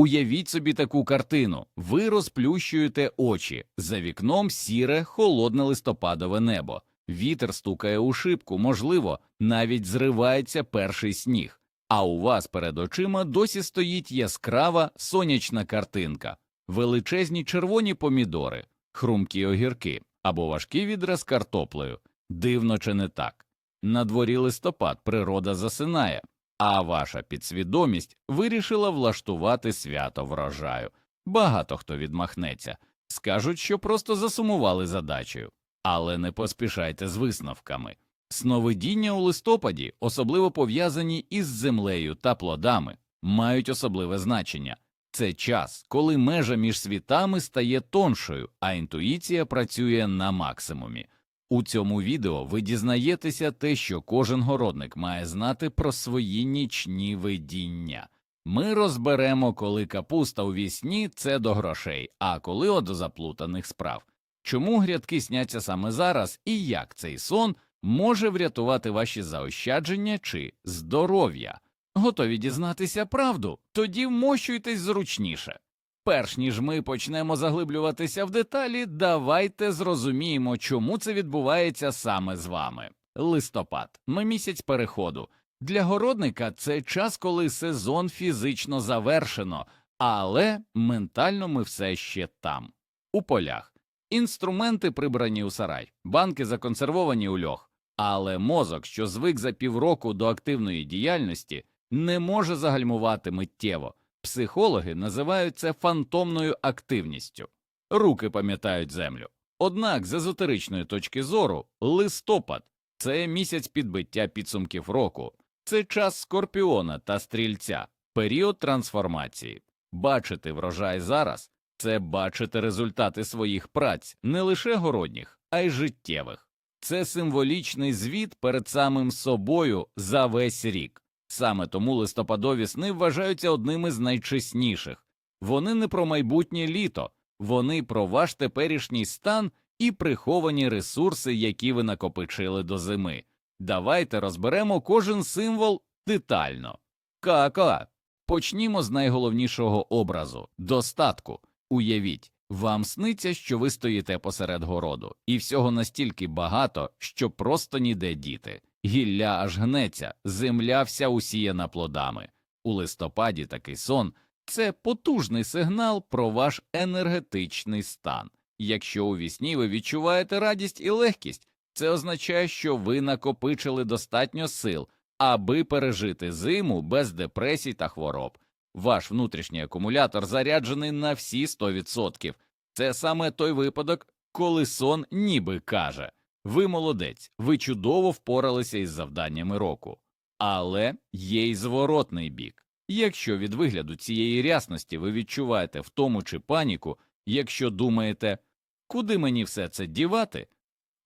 Уявіть собі таку картину: ви розплющуєте очі, за вікном сіре, холодне листопадове небо, вітер стукає у шибку, можливо, навіть зривається перший сніг, а у вас перед очима досі стоїть яскрава сонячна картинка, величезні червоні помідори, хрумкі огірки або важкий відра з картоплею. Дивно чи не так? На дворі листопад природа засинає, а ваша підсвідомість вирішила влаштувати свято врожаю. Багато хто відмахнеться, скажуть, що просто засумували задачею, але не поспішайте з висновками. Сновидіння у листопаді, особливо пов'язані із землею та плодами, мають особливе значення. Це час, коли межа між світами стає тоншою, а інтуїція працює на максимумі. У цьому відео ви дізнаєтеся те, що кожен городник має знати про свої нічні видіння. Ми розберемо, коли капуста у вісні це до грошей, а коли от до заплутаних справ. Чому грядки сняться саме зараз і як цей сон може врятувати ваші заощадження чи здоров'я? Готові дізнатися правду? Тоді вмощуйтесь зручніше. Перш ніж ми почнемо заглиблюватися в деталі, давайте зрозуміємо, чому це відбувається саме з вами. Листопад ми місяць переходу. Для городника це час, коли сезон фізично завершено, але ментально ми все ще там, у полях. Інструменти прибрані у сарай, банки законсервовані у льох, але мозок, що звик за півроку до активної діяльності, не може загальмувати миттєво. Психологи називають це фантомною активністю. Руки пам'ятають землю. Однак, з езотеричної точки зору, листопад це місяць підбиття підсумків року, це час скорпіона та стрільця, період трансформації. Бачити врожай зараз це бачити результати своїх праць, не лише городніх, а й життєвих. Це символічний звіт перед самим собою за весь рік. Саме тому листопадові сни вважаються одними з найчесніших. Вони не про майбутнє літо, вони про ваш теперішній стан і приховані ресурси, які ви накопичили до зими. Давайте розберемо кожен символ детально. Ка-ка. Почнімо з найголовнішого образу достатку. Уявіть, вам сниться, що ви стоїте посеред городу, і всього настільки багато, що просто ніде діти. Гілля аж гнеться, земля вся усіяна плодами. У листопаді такий сон це потужний сигнал про ваш енергетичний стан. Якщо у вісні ви відчуваєте радість і легкість, це означає, що ви накопичили достатньо сил, аби пережити зиму без депресій та хвороб. Ваш внутрішній акумулятор заряджений на всі 100%. Це саме той випадок, коли сон ніби каже ви молодець, ви чудово впоралися із завданнями року. Але є й зворотний бік. Якщо від вигляду цієї рясності ви відчуваєте втому чи паніку, якщо думаєте, куди мені все це дівати,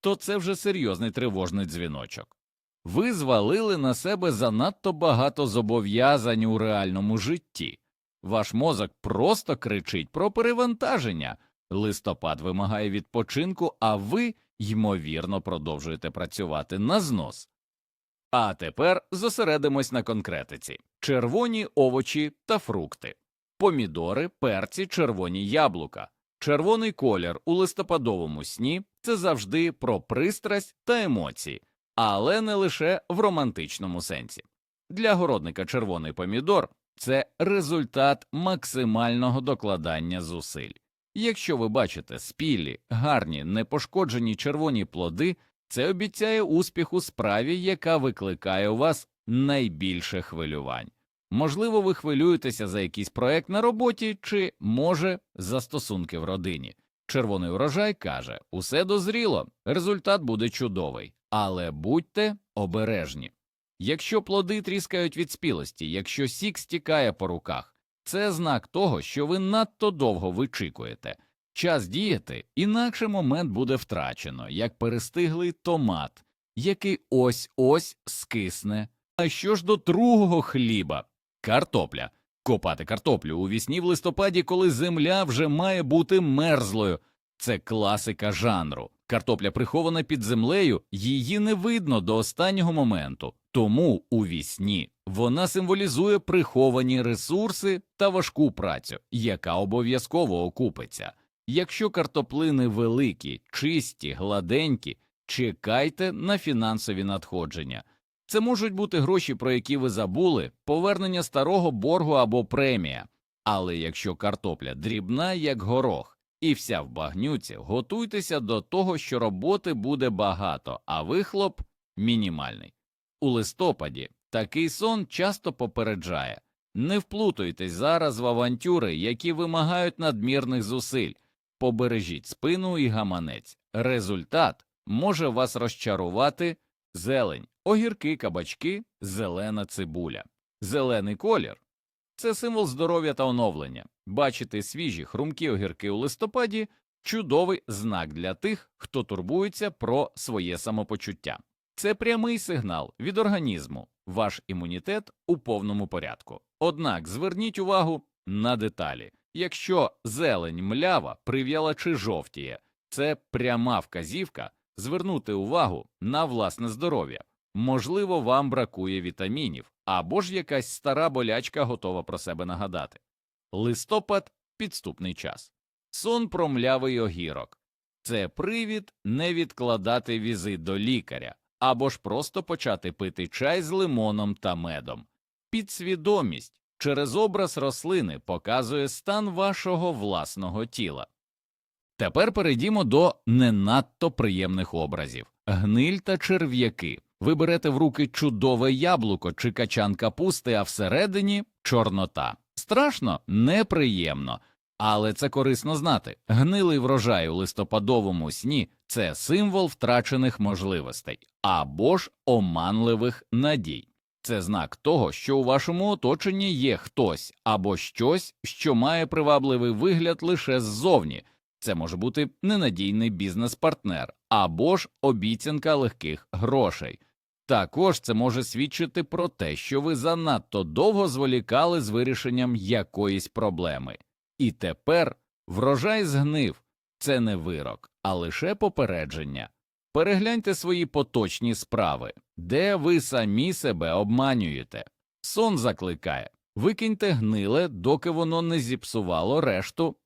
то це вже серйозний тривожний дзвіночок. Ви звалили на себе занадто багато зобов'язань у реальному житті. Ваш мозок просто кричить про перевантаження. Листопад вимагає відпочинку, а ви, ймовірно, продовжуєте працювати на знос. А тепер зосередимось на конкретиці червоні овочі та фрукти, помідори, перці, червоні яблука. Червоний колір у листопадовому сні це завжди про пристрасть та емоції, але не лише в романтичному сенсі. Для городника червоний помідор це результат максимального докладання зусиль. Якщо ви бачите спілі, гарні, непошкоджені червоні плоди, це обіцяє успіх у справі, яка викликає у вас найбільше хвилювань. Можливо, ви хвилюєтеся за якийсь проект на роботі чи, може, за стосунки в родині. Червоний урожай каже усе дозріло, результат буде чудовий, але будьте обережні. Якщо плоди тріскають від спілості, якщо сік стікає по руках, це знак того, що ви надто довго вичікуєте. Час діяти, інакше момент буде втрачено, як перестиглий томат, який ось ось скисне. А що ж до другого хліба? Картопля. Копати картоплю у вісні в листопаді, коли земля вже має бути мерзлою. Це класика жанру. Картопля прихована під землею, її не видно до останнього моменту. Тому у вісні Вона символізує приховані ресурси та важку працю, яка обов'язково окупиться. Якщо картоплини великі, чисті, гладенькі, чекайте на фінансові надходження. Це можуть бути гроші, про які ви забули, повернення старого боргу або премія. Але якщо картопля дрібна, як горох, і вся в багнюці, готуйтеся до того, що роботи буде багато, а вихлоп мінімальний. У листопаді такий сон часто попереджає не вплутуйтесь зараз в авантюри, які вимагають надмірних зусиль, побережіть спину і гаманець. Результат може вас розчарувати зелень, огірки, кабачки, зелена цибуля. Зелений колір це символ здоров'я та оновлення. Бачити свіжі хрумкі огірки у листопаді чудовий знак для тих, хто турбується про своє самопочуття. Це прямий сигнал від організму, ваш імунітет у повному порядку. Однак зверніть увагу на деталі. Якщо зелень млява, прив'яла чи жовтіє, це пряма вказівка звернути увагу на власне здоров'я. Можливо, вам бракує вітамінів, або ж якась стара болячка готова про себе нагадати. Листопад підступний час. Сон про млявий огірок. Це привід не відкладати візит до лікаря, або ж просто почати пити чай з лимоном та медом. Підсвідомість через образ рослини показує стан вашого власного тіла. Тепер перейдімо до не надто приємних образів гниль та черв'яки. Ви берете в руки чудове яблуко чи качан капусти, а всередині чорнота. Страшно, неприємно, але це корисно знати. Гнилий врожай у листопадовому сні це символ втрачених можливостей або ж оманливих надій. Це знак того, що у вашому оточенні є хтось або щось, що має привабливий вигляд лише ззовні. Це може бути ненадійний бізнес-партнер або ж обіцянка легких грошей. Також це може свідчити про те, що ви занадто довго зволікали з вирішенням якоїсь проблеми. І тепер врожай згнив це не вирок, а лише попередження. Перегляньте свої поточні справи, де ви самі себе обманюєте. Сон закликає викиньте гниле, доки воно не зіпсувало решту.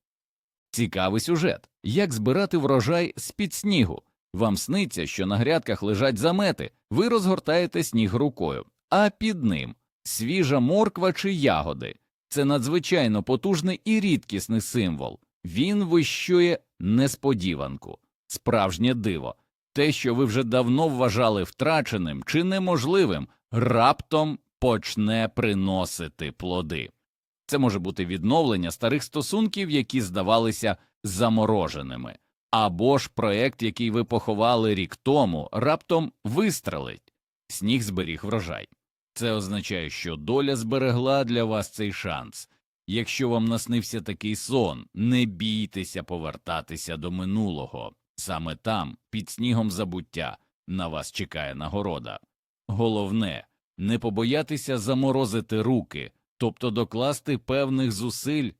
Цікавий сюжет як збирати врожай з під снігу. Вам сниться, що на грядках лежать замети, ви розгортаєте сніг рукою, а під ним свіжа морква чи ягоди. Це надзвичайно потужний і рідкісний символ. Він вищує несподіванку, справжнє диво. Те, що ви вже давно вважали втраченим чи неможливим, раптом почне приносити плоди. Це може бути відновлення старих стосунків, які здавалися замороженими, або ж проект, який ви поховали рік тому, раптом вистрелить, сніг зберіг врожай. Це означає, що доля зберегла для вас цей шанс. Якщо вам наснився такий сон, не бійтеся повертатися до минулого. Саме там, під снігом забуття, на вас чекає нагорода. Головне не побоятися заморозити руки, тобто докласти певних зусиль.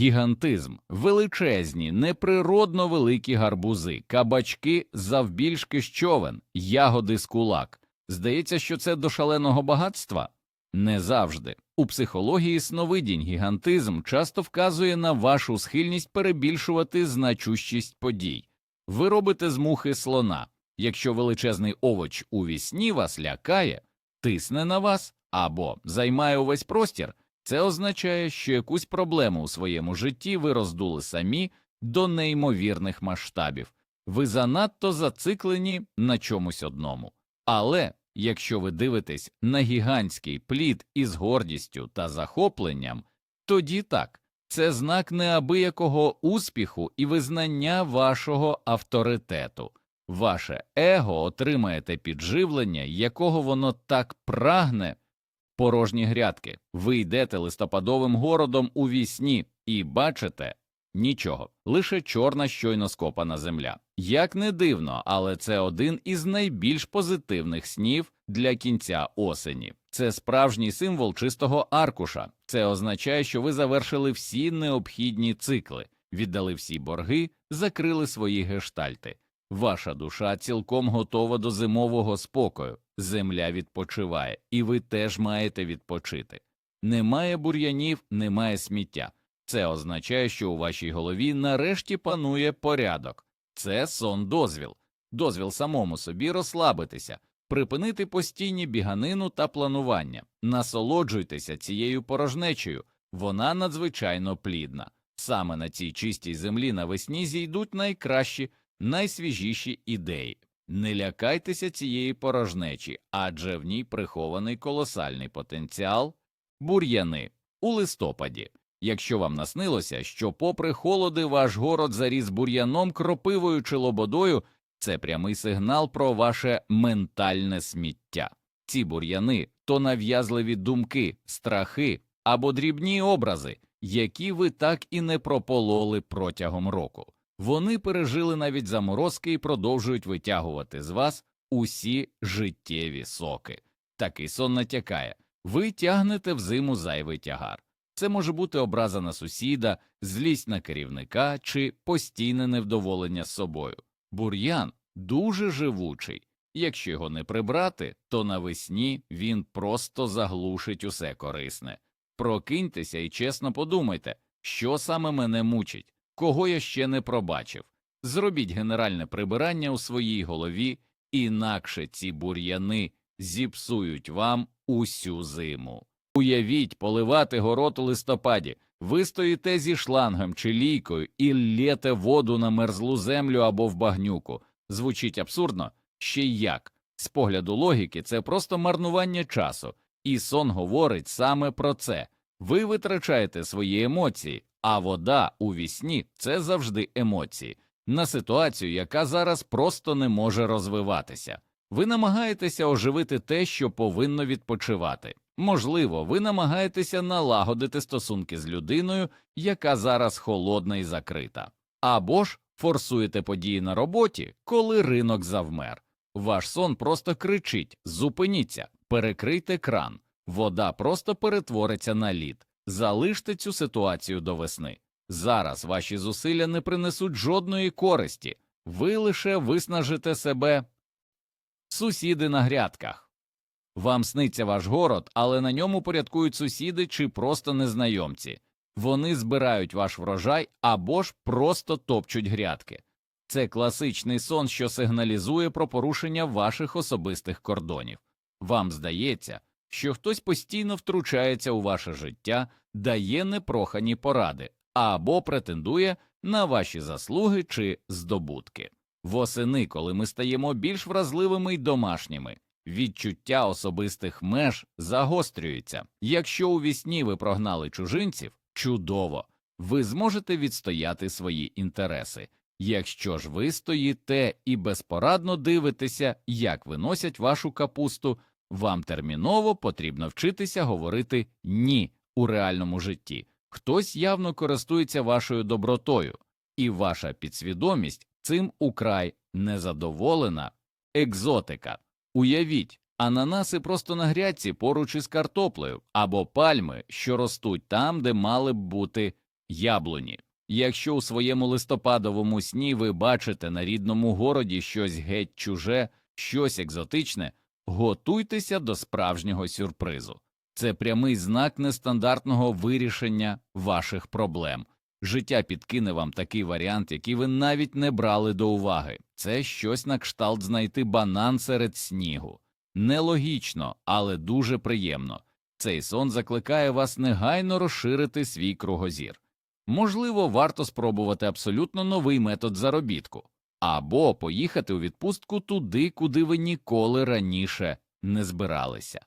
Гігантизм, величезні, неприродно великі гарбузи, кабачки завбільшки з човен, ягоди з кулак. Здається, що це до шаленого багатства? Не завжди. У психології сновидінь гігантизм часто вказує на вашу схильність перебільшувати значущість подій. Ви робите з мухи слона. Якщо величезний овоч у вісні вас лякає, тисне на вас або займає увесь простір, це означає, що якусь проблему у своєму житті ви роздули самі до неймовірних масштабів. Ви занадто зациклені на чомусь одному. Але якщо ви дивитесь на гігантський плід із гордістю та захопленням, тоді так, це знак неабиякого успіху і визнання вашого авторитету. Ваше его отримає те підживлення, якого воно так прагне. Порожні грядки. Ви йдете листопадовим городом у вісні і бачите нічого, лише чорна щойно скопана земля. Як не дивно, але це один із найбільш позитивних снів для кінця осені. Це справжній символ чистого аркуша. Це означає, що ви завершили всі необхідні цикли, віддали всі борги, закрили свої гештальти. Ваша душа цілком готова до зимового спокою, земля відпочиває, і ви теж маєте відпочити. Немає бур'янів, немає сміття. Це означає, що у вашій голові нарешті панує порядок. Це сон дозвіл, дозвіл самому собі розслабитися, припинити постійні біганину та планування, насолоджуйтеся цією порожнечею, вона надзвичайно плідна. Саме на цій чистій землі навесні зійдуть найкращі, найсвіжіші ідеї. Не лякайтеся цієї порожнечі, адже в ній прихований колосальний потенціал бур'яни у листопаді. Якщо вам наснилося, що, попри холоди, ваш город заріс бур'яном, кропивою чи лободою, це прямий сигнал про ваше ментальне сміття. Ці бур'яни то нав'язливі думки, страхи або дрібні образи, які ви так і не пропололи протягом року. Вони пережили навіть заморозки і продовжують витягувати з вас усі життєві соки. Такий сон натякає ви тягнете в зиму зайвий тягар. Це може бути образа на сусіда, злість на керівника чи постійне невдоволення з собою. Бур'ян дуже живучий. Якщо його не прибрати, то навесні він просто заглушить усе корисне. Прокиньтеся і чесно подумайте, що саме мене мучить, кого я ще не пробачив. Зробіть генеральне прибирання у своїй голові, інакше ці бур'яни зіпсують вам усю зиму. Уявіть поливати город у листопаді. Ви стоїте зі шлангом чи лійкою і лєте воду на мерзлу землю або в багнюку. Звучить абсурдно? Ще й як. З погляду логіки, це просто марнування часу, і сон говорить саме про це. Ви витрачаєте свої емоції, а вода у вісні – це завжди емоції, на ситуацію, яка зараз просто не може розвиватися. Ви намагаєтеся оживити те, що повинно відпочивати. Можливо, ви намагаєтеся налагодити стосунки з людиною, яка зараз холодна і закрита, або ж форсуєте події на роботі, коли ринок завмер. Ваш сон просто кричить зупиніться, перекрийте кран, вода просто перетвориться на лід, залиште цю ситуацію до весни. Зараз ваші зусилля не принесуть жодної користі, ви лише виснажите себе. Сусіди на грядках. Вам сниться ваш город, але на ньому порядкують сусіди чи просто незнайомці. Вони збирають ваш врожай або ж просто топчуть грядки. Це класичний сон, що сигналізує про порушення ваших особистих кордонів. Вам здається, що хтось постійно втручається у ваше життя, дає непрохані поради або претендує на ваші заслуги чи здобутки. Восени, коли ми стаємо більш вразливими й домашніми, відчуття особистих меж загострюється. Якщо у вісні ви прогнали чужинців, чудово, ви зможете відстояти свої інтереси. Якщо ж ви стоїте і безпорадно дивитеся, як виносять вашу капусту, вам терміново потрібно вчитися говорити ні у реальному житті. Хтось явно користується вашою добротою, і ваша підсвідомість цим украй незадоволена. Екзотика. Уявіть, ананаси просто на грядці поруч із картоплею, або пальми, що ростуть там, де мали б бути яблуні. Якщо у своєму листопадовому сні ви бачите на рідному городі щось геть чуже, щось екзотичне, готуйтеся до справжнього сюрпризу. Це прямий знак нестандартного вирішення ваших проблем. Життя підкине вам такий варіант, який ви навіть не брали до уваги. Це щось на кшталт знайти банан серед снігу. Нелогічно, але дуже приємно. Цей сон закликає вас негайно розширити свій кругозір. Можливо, варто спробувати абсолютно новий метод заробітку, або поїхати у відпустку туди, куди ви ніколи раніше не збиралися.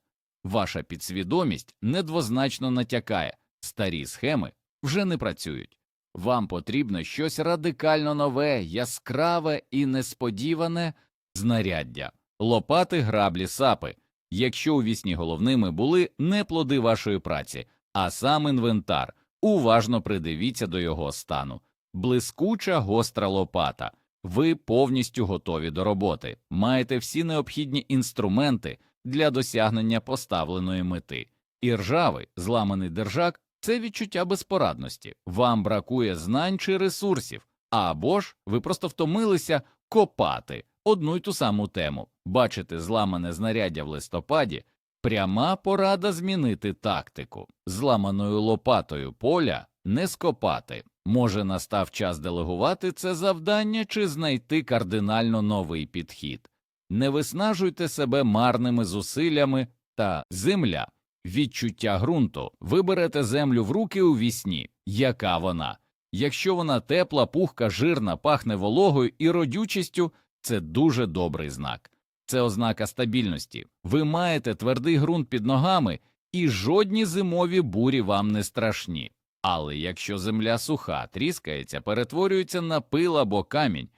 Ваша підсвідомість недвозначно натякає, старі схеми вже не працюють. Вам потрібно щось радикально нове, яскраве і несподіване знаряддя, лопати, граблі, сапи. Якщо у вісні головними були не плоди вашої праці, а сам інвентар, уважно придивіться до його стану. Блискуча гостра лопата. Ви повністю готові до роботи, маєте всі необхідні інструменти для досягнення поставленої мети. І ржавий, зламаний держак це відчуття безпорадності. Вам бракує знань чи ресурсів, Або ж ви просто втомилися копати одну й ту саму тему, бачите зламане знаряддя в листопаді, пряма порада змінити тактику. Зламаною лопатою поля не скопати. Може, настав час делегувати це завдання чи знайти кардинально новий підхід. Не виснажуйте себе марними зусиллями та земля. Відчуття ґрунту. Ви берете землю в руки у вісні. Яка вона? Якщо вона тепла, пухка, жирна, пахне вологою і родючістю, це дуже добрий знак. Це ознака стабільності. Ви маєте твердий ґрунт під ногами, і жодні зимові бурі вам не страшні. Але якщо земля суха, тріскається, перетворюється на пил або камінь,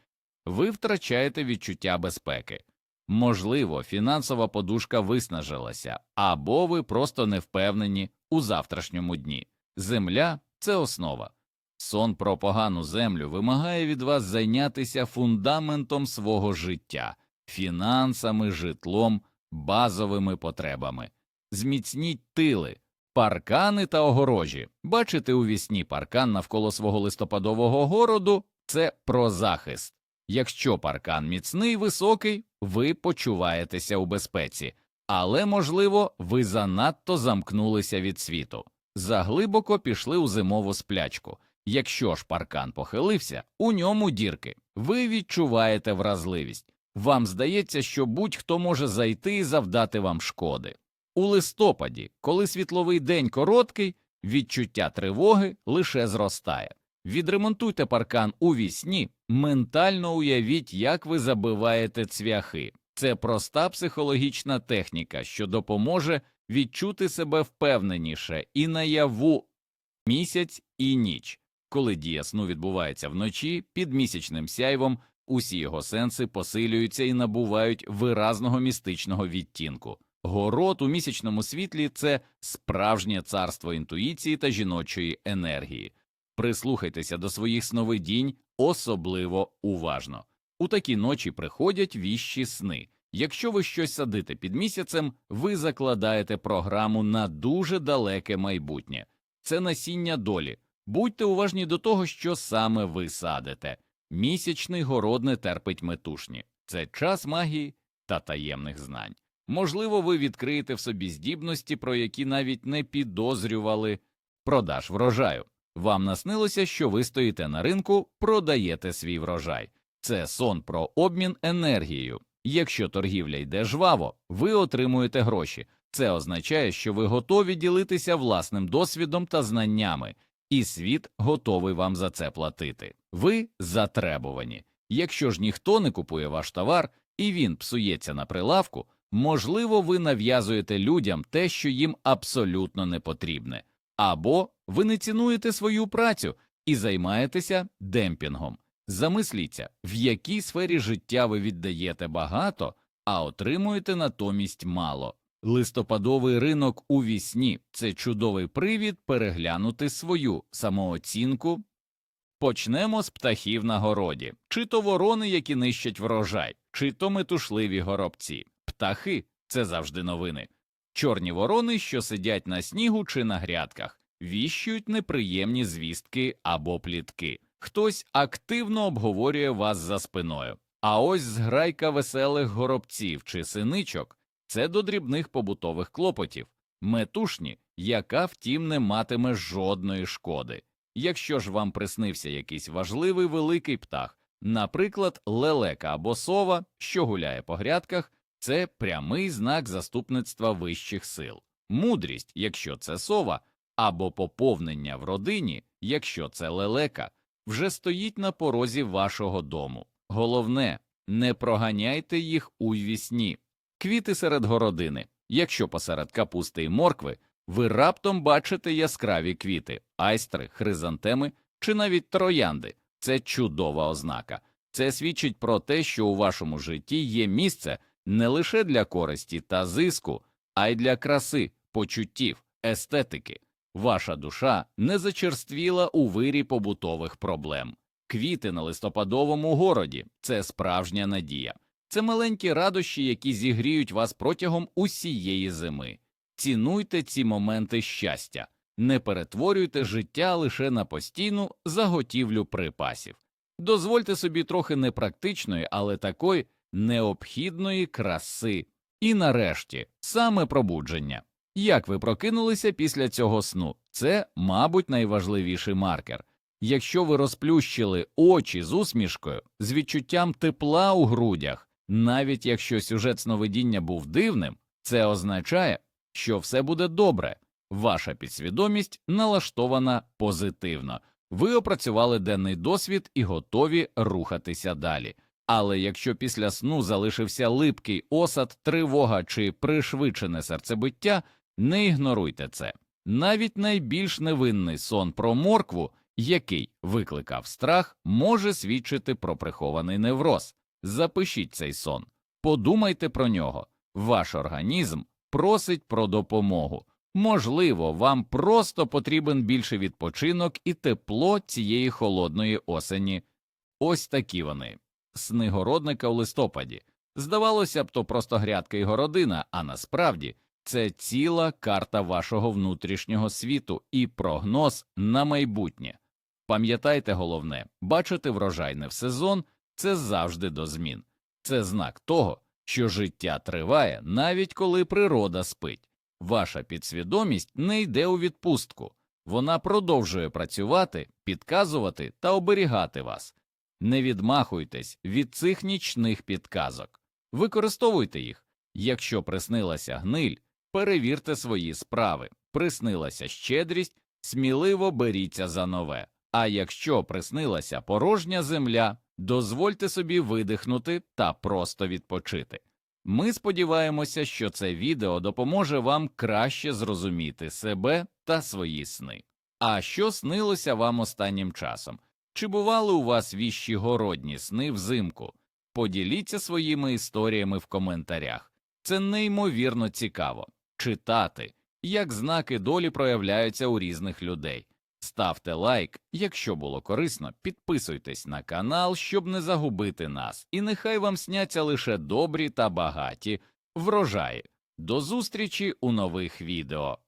ви втрачаєте відчуття безпеки. Можливо, фінансова подушка виснажилася, або ви просто не впевнені у завтрашньому дні. Земля це основа. Сон про погану землю вимагає від вас зайнятися фундаментом свого життя, фінансами, житлом, базовими потребами. Зміцніть тили, паркани та огорожі. Бачити у вісні паркан навколо свого листопадового городу це про захист. Якщо паркан міцний, високий, ви почуваєтеся у безпеці, але, можливо, ви занадто замкнулися від світу, заглибоко пішли у зимову сплячку. Якщо ж паркан похилився, у ньому дірки, ви відчуваєте вразливість. Вам здається, що будь-хто може зайти і завдати вам шкоди. У листопаді, коли світловий день короткий, відчуття тривоги лише зростає. Відремонтуйте паркан у вісні, ментально уявіть, як ви забиваєте цвяхи. Це проста психологічна техніка, що допоможе відчути себе впевненіше і наяву місяць і ніч. Коли дія сну відбувається вночі, під місячним сяйвом усі його сенси посилюються і набувають виразного містичного відтінку. Город у місячному світлі це справжнє царство інтуїції та жіночої енергії. Прислухайтеся до своїх сновидінь особливо уважно. У такі ночі приходять віщі сни. Якщо ви щось садите під місяцем, ви закладаєте програму на дуже далеке майбутнє. Це насіння долі. Будьте уважні до того, що саме ви садите. Місячний город не терпить метушні. Це час магії та таємних знань. Можливо, ви відкриєте в собі здібності, про які навіть не підозрювали продаж врожаю. Вам наснилося, що ви стоїте на ринку, продаєте свій врожай. Це сон про обмін енергією. Якщо торгівля йде жваво, ви отримуєте гроші. Це означає, що ви готові ділитися власним досвідом та знаннями, і світ готовий вам за це платити. Ви затребувані. Якщо ж ніхто не купує ваш товар і він псується на прилавку, можливо, ви нав'язуєте людям те, що їм абсолютно не потрібне, або ви не цінуєте свою працю і займаєтеся демпінгом. Замисліться, в якій сфері життя ви віддаєте багато, а отримуєте натомість мало. Листопадовий ринок у вісні це чудовий привід переглянути свою самооцінку. Почнемо з птахів на городі, чи то ворони, які нищать врожай, чи то метушливі горобці. Птахи це завжди новини. Чорні ворони, що сидять на снігу чи на грядках, віщують неприємні звістки або плітки. Хтось активно обговорює вас за спиною. А ось зграйка веселих горобців чи синичок це до дрібних побутових клопотів, метушні, яка, втім, не матиме жодної шкоди. Якщо ж вам приснився якийсь важливий великий птах, наприклад, лелека або сова, що гуляє по грядках, це прямий знак заступництва вищих сил, мудрість, якщо це сова, або поповнення в родині, якщо це лелека, вже стоїть на порозі вашого дому. Головне, не проганяйте їх у вісні. Квіти серед городини. Якщо посеред капусти і моркви ви раптом бачите яскраві квіти, айстри, хризантеми чи навіть троянди, це чудова ознака. Це свідчить про те, що у вашому житті є місце не лише для користі та зиску, а й для краси, почуттів, естетики. Ваша душа не зачерствіла у вирі побутових проблем. Квіти на листопадовому городі це справжня надія. Це маленькі радощі, які зігріють вас протягом усієї зими. Цінуйте ці моменти щастя, не перетворюйте життя лише на постійну заготівлю припасів. Дозвольте собі трохи непрактичної, але такої необхідної краси. І нарешті саме пробудження. Як ви прокинулися після цього сну? Це, мабуть, найважливіший маркер. Якщо ви розплющили очі з усмішкою, з відчуттям тепла у грудях, навіть якщо сюжет сновидіння був дивним, це означає, що все буде добре, ваша підсвідомість налаштована позитивно, ви опрацювали денний досвід і готові рухатися далі. Але якщо після сну залишився липкий осад, тривога чи пришвидшене серцебиття, не ігноруйте це. Навіть найбільш невинний сон про моркву, який викликав страх, може свідчити про прихований невроз. Запишіть цей сон, подумайте про нього. Ваш організм просить про допомогу. Можливо, вам просто потрібен більше відпочинок і тепло цієї холодної осені. Ось такі вони сни городника у листопаді. Здавалося б, то просто грядка і городина, а насправді це ціла карта вашого внутрішнього світу і прогноз на майбутнє. Пам'ятайте головне, бачити врожай не в сезон це завжди до змін. Це знак того, що життя триває, навіть коли природа спить. Ваша підсвідомість не йде у відпустку, вона продовжує працювати, підказувати та оберігати вас. Не відмахуйтесь від цих нічних підказок, використовуйте їх. Якщо приснилася гниль, перевірте свої справи, приснилася щедрість, сміливо беріться за нове. А якщо приснилася порожня земля, дозвольте собі видихнути та просто відпочити. Ми сподіваємося, що це відео допоможе вам краще зрозуміти себе та свої сни. А що снилося вам останнім часом? Чи бували у вас віщі городні сни взимку? Поділіться своїми історіями в коментарях. Це неймовірно цікаво читати, як знаки долі проявляються у різних людей. Ставте лайк, якщо було корисно, підписуйтесь на канал, щоб не загубити нас, і нехай вам сняться лише добрі та багаті врожаї. До зустрічі у нових відео.